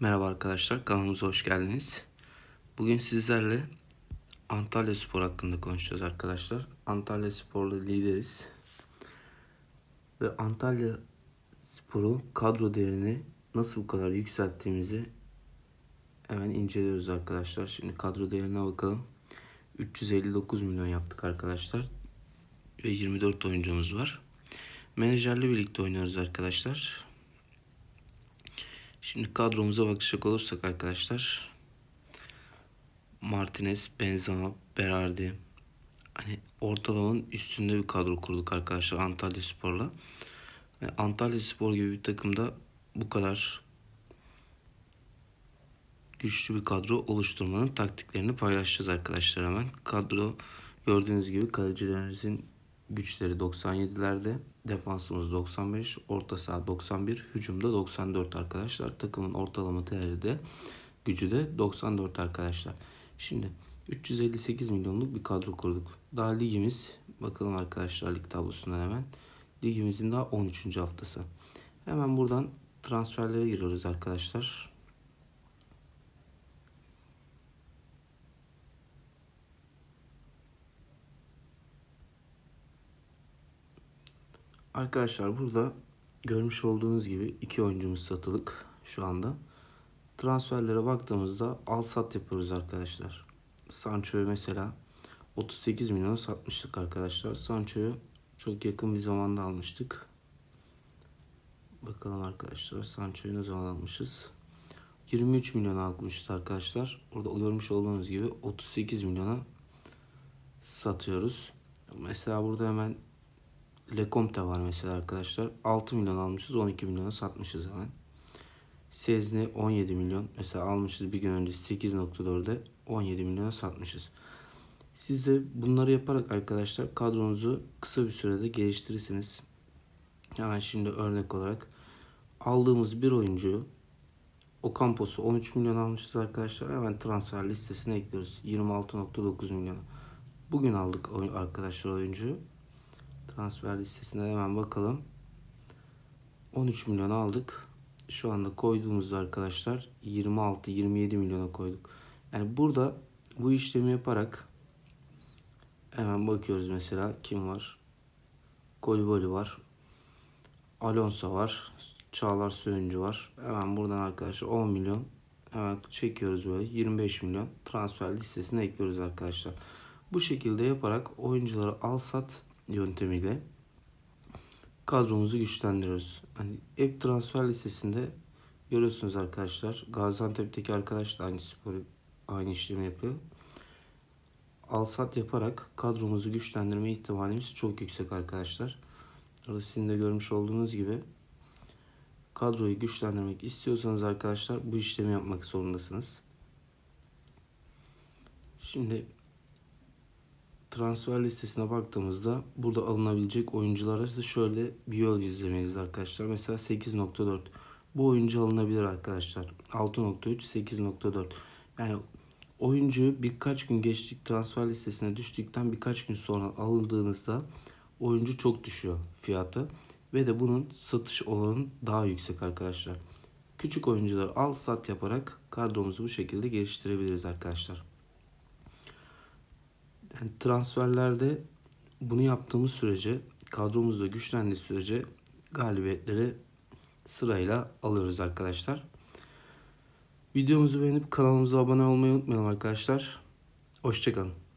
Merhaba arkadaşlar, kanalımıza hoş geldiniz. Bugün sizlerle Antalya Spor hakkında konuşacağız arkadaşlar. Antalya Spor'la lideriz. Ve Antalya Spor'un kadro değerini nasıl bu kadar yükselttiğimizi hemen inceliyoruz arkadaşlar. Şimdi kadro değerine bakalım. 359 milyon yaptık arkadaşlar. Ve 24 oyuncumuz var. Menajerle birlikte oynuyoruz arkadaşlar. Şimdi kadromuza bakacak olursak arkadaşlar. Martinez, Benzema, Berardi. Hani ortalamanın üstünde bir kadro kurduk arkadaşlar Antalya Spor'la. Ve Antalya Spor gibi bir takımda bu kadar güçlü bir kadro oluşturmanın taktiklerini paylaşacağız arkadaşlar hemen. Kadro gördüğünüz gibi kalecilerimizin güçleri 97'lerde, defansımız 95, orta saha 91, hücumda 94 arkadaşlar. Takımın ortalama değeri de gücü de 94 arkadaşlar. Şimdi 358 milyonluk bir kadro kurduk. Daha ligimiz bakalım arkadaşlar lig tablosundan hemen. Ligimizin daha 13. haftası. Hemen buradan transferlere giriyoruz arkadaşlar. Arkadaşlar burada görmüş olduğunuz gibi iki oyuncumuz satılık şu anda. Transferlere baktığımızda al sat yapıyoruz arkadaşlar. Sancho'yu mesela 38 milyona satmıştık arkadaşlar. Sancho'yu çok yakın bir zamanda almıştık. Bakalım arkadaşlar Sancho'yu ne zaman almışız? 23 milyon almışız arkadaşlar. Orada görmüş olduğunuz gibi 38 milyona satıyoruz. Mesela burada hemen Lecomte var mesela arkadaşlar. 6 milyon almışız 12 milyona satmışız hemen. Sezni 17 milyon. Mesela almışız bir gün önce 8.4'e 17 milyona satmışız. Siz de bunları yaparak arkadaşlar kadronuzu kısa bir sürede geliştirirsiniz. Hemen şimdi örnek olarak aldığımız bir oyuncuyu Okampos'u 13 milyon almışız arkadaşlar. Hemen transfer listesine ekliyoruz. 26.9 milyon. Bugün aldık arkadaşlar oyuncuyu. Transfer listesine hemen bakalım. 13 milyon aldık. Şu anda koyduğumuzda arkadaşlar 26-27 milyona koyduk. Yani burada bu işlemi yaparak hemen bakıyoruz mesela kim var? Koliboli var. Alonso var. Çağlar Söyüncü var. Hemen buradan arkadaşlar 10 milyon hemen çekiyoruz böyle 25 milyon transfer listesine ekliyoruz arkadaşlar. Bu şekilde yaparak oyuncuları al sat yöntemiyle kadromuzu güçlendiriyoruz. Hani hep transfer listesinde görüyorsunuz arkadaşlar. Gaziantep'teki arkadaş da aynı sporu aynı işlemi yapıyor. Alsat yaparak kadromuzu güçlendirme ihtimalimiz çok yüksek arkadaşlar. Orada sizin de görmüş olduğunuz gibi kadroyu güçlendirmek istiyorsanız arkadaşlar bu işlemi yapmak zorundasınız. Şimdi transfer listesine baktığımızda burada alınabilecek oyunculara da şöyle bir yol izlemeliyiz arkadaşlar. Mesela 8.4 bu oyuncu alınabilir arkadaşlar. 6.3 8.4 yani oyuncu birkaç gün geçtik transfer listesine düştükten birkaç gün sonra alındığınızda oyuncu çok düşüyor fiyatı ve de bunun satış oranı daha yüksek arkadaşlar. Küçük oyuncular al sat yaparak kadromuzu bu şekilde geliştirebiliriz arkadaşlar. Yani transferlerde bunu yaptığımız sürece kadromuzda güçlendiği sürece galibiyetleri sırayla alıyoruz arkadaşlar. Videomuzu beğenip kanalımıza abone olmayı unutmayalım arkadaşlar. Hoşçakalın.